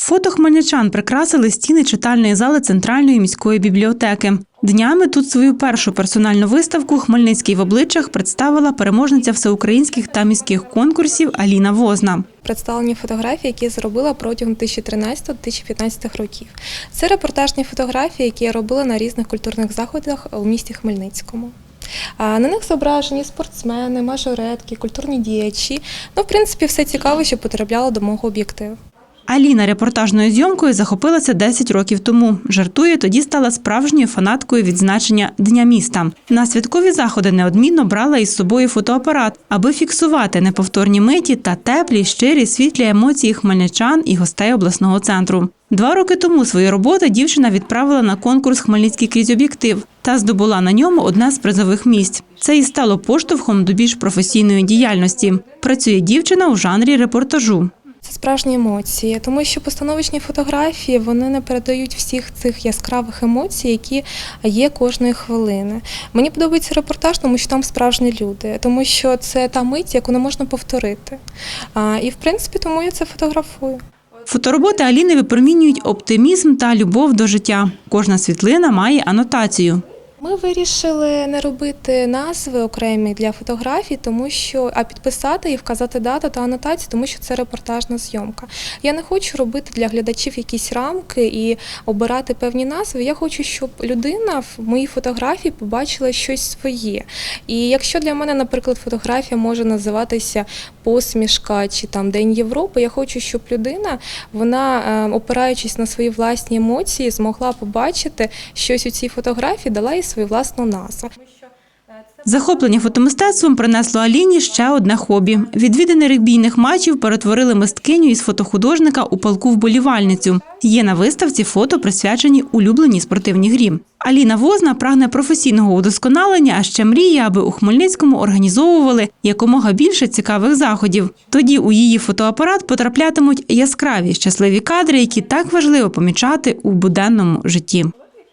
Фото хмельничан прикрасили стіни читальної зали центральної міської бібліотеки. Днями тут свою першу персональну виставку Хмельницький в обличчях представила переможниця всеукраїнських та міських конкурсів Аліна Возна. Представлені фотографії, які я зробила протягом 2013-2015 років. Це репортажні фотографії, які я робила на різних культурних заходах у місті Хмельницькому. На них зображені спортсмени, мажоретки, культурні діячі. Ну, в принципі, все цікаво, що потрапляло до мого об'єктиву. Аліна репортажною зйомкою захопилася 10 років тому. Жартує, тоді стала справжньою фанаткою відзначення Дня міста. На святкові заходи неодмінно брала із собою фотоапарат, аби фіксувати неповторні миті та теплі, щирі, світлі емоції хмельничан і гостей обласного центру. Два роки тому свої роботи дівчина відправила на конкурс Хмельницький крізь об'єктив та здобула на ньому одне з призових місць. Це і стало поштовхом до більш професійної діяльності. Працює дівчина у жанрі репортажу. Це справжні емоції, тому що постановочні фотографії вони не передають всіх цих яскравих емоцій, які є кожної хвилини. Мені подобається репортаж, тому що там справжні люди, тому що це та мить, яку не можна повторити. І в принципі, тому я це фотографую. Фотороботи Аліни випромінюють оптимізм та любов до життя. Кожна світлина має анотацію. Ми вирішили не робити назви окремі для фотографій, тому що а підписати і вказати дату та анотацію, тому що це репортажна зйомка. Я не хочу робити для глядачів якісь рамки і обирати певні назви. Я хочу, щоб людина в моїй фотографії побачила щось своє. І якщо для мене, наприклад, фотографія може називатися посмішка чи там День Європи, я хочу, щоб людина, вона, е, опираючись на свої власні емоції, змогла побачити щось у цій фотографії, дала їй свою власну назву. Захоплення фотомистецтвом принесло Аліні ще одне хобі. Відвідини регбійних матчів перетворили мисткиню із фотохудожника у палку вболівальницю. Є на виставці фото, присвячені улюбленій спортивній грі. Аліна Возна прагне професійного удосконалення, а ще мріє, аби у Хмельницькому організовували якомога більше цікавих заходів. Тоді у її фотоапарат потраплятимуть яскраві щасливі кадри, які так важливо помічати у буденному житті.